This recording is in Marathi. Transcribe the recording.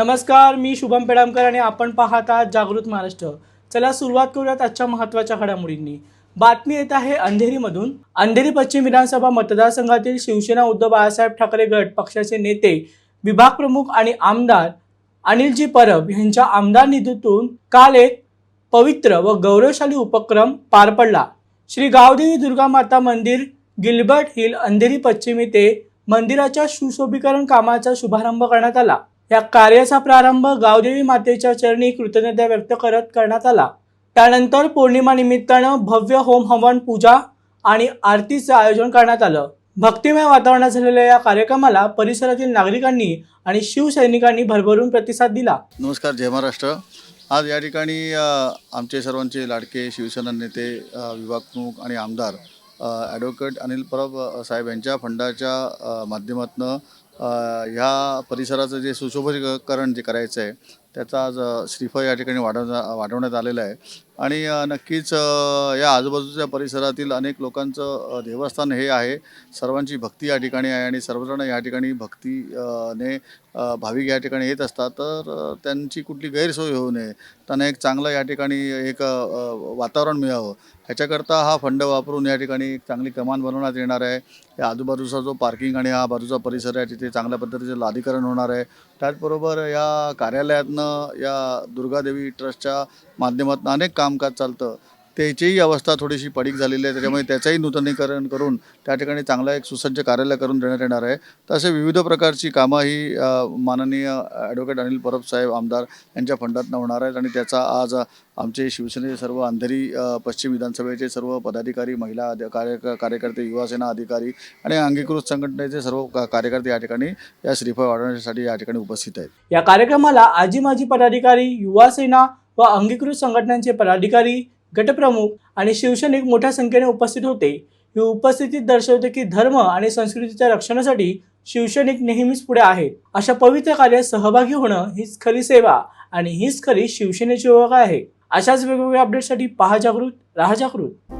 नमस्कार मी शुभम पेडामकर आणि आपण पाहत आहात जागृत महाराष्ट्र. चला सुरुवात करूयात आजच्या महत्त्वाच्या घडामोडींनी. बातमी येत आहे अंधेरीमधून. अंधेरी पश्चिम विधानसभा मतदारसंघातील शिवसेना उद्धव बाळासाहेब ठाकरे गट पक्षाचे नेते विभाग प्रमुख आणि आमदार अनिलजी परब यांच्या आमदार निधीतून काल एक पवित्र व गौरवशाली उपक्रम पार पडला. श्री गावदेवी दुर्गा माता मंदिर गिल्बर्ट हिल अंधेरी पश्चिम येथे मंदिराच्या सुशोभीकरण कामाचा शुभारंभ करण्यात आला. या कार्याचा प्रारंभ गावदेवी मातेच्या चरणी कृतज्ञता व्यक्त करत करण्यात आला. त्यानंतर पौर्णिमा निमित्तानं भव्य होम हवन पूजा आणि आरतीचं आयोजन करण्यात आलं. भक्तिमय वातावरणात झालेल्या या कार्यक्रमाला परिसरातील नागरिकांनी आणि शिवसैनिकांनी भरभरून प्रतिसाद दिला. नमस्कार जय महाराष्ट्र. आज या ठिकाणी आमचे सर्वांचे लाडके शिवसेना नेते अ, विभाग प्रमुख आणि आमदार ॲडव्होकेट अनिल परब साहेब यांच्या फंडाच्या माध्यमातून माध्यमातनं ह्या परिसराचं जे सुशोभीकरण जे करायचं आहे त्याचा आज श्रीफळ या ठिकाणी वाढवण्या वाढवण्यात आलेलं आहे. आणि नक्कीच या आजूबाजूच्या परिसरातील अनेक लोकांचं देवस्थान हे आहे. सर्वांची भक्ती या ठिकाणी आहे आणि सर्वजण या ठिकाणी भक्ती ने भाविक या ठिकाणी येत असतात. तर त्यांची कुठली गैरसोय होऊ नये. त्यांना एक चांगलं या ठिकाणी एक वातावरण मिळावं. ह्याच्याकरता हा फंड वापरून या ठिकाणी एक चांगली कमान बनवण्यात येणार आहे. या आजूबाजूचा जो पार्किंग आणि हा बाजूचा परिसर आहे तिथे चांगल्या पद्धतीचं लादीकरण होणार आहे. त्याचबरोबर या कार्यालयातनं या दुर्गादेवी ट्रस्टच्या माध्यमातून अनेक काम कामकाज चालतं. त्याचीही अवस्था थोडीशी पडीक झालेली आहे. त्याच्यामुळे त्याचंही नूतनीकरण करून त्या ठिकाणी चांगला एक सुसज्ज कार्यालय करून देण्यात येणार आहे. तर असे विविध प्रकारची कामं ही माननीय ॲडव्होकेट अनिल परब साहेब आमदार यांच्या फंडातनं होणार आहेत. आणि त्याचा आज आमचे शिवसेनेचे सर्व अंधेरी पश्चिम विधानसभेचे सर्व पदाधिकारी महिला कार्य कार्यकर्ते युवासेना अधिकारी आणि अंगीकृत संघटनेचे सर्व कार्यकर्ते या ठिकाणी या श्रीफळ वाढवण्यासाठी या ठिकाणी उपस्थित आहेत. या कार्यक्रमाला आजी माजी पदाधिकारी युवासेना व अंगीकृत संघटनांचे पदाधिकारी गटप्रमुख आणि शिवसैनिक मोठ्या संख्येने उपस्थित होते. ही उपस्थिती दर्शवते की धर्म आणि संस्कृतीच्या रक्षणासाठी शिवसैनिक नेहमीच पुढे आहेत अशा पवित्र कार्यात सहभागी होणं हीच खरी सेवा आणि हीच खरी शिवसेनेची ओळख आहे. अशाच वेगवेगळ्या अपडेटसाठी पहा जागृत राहा जागृत.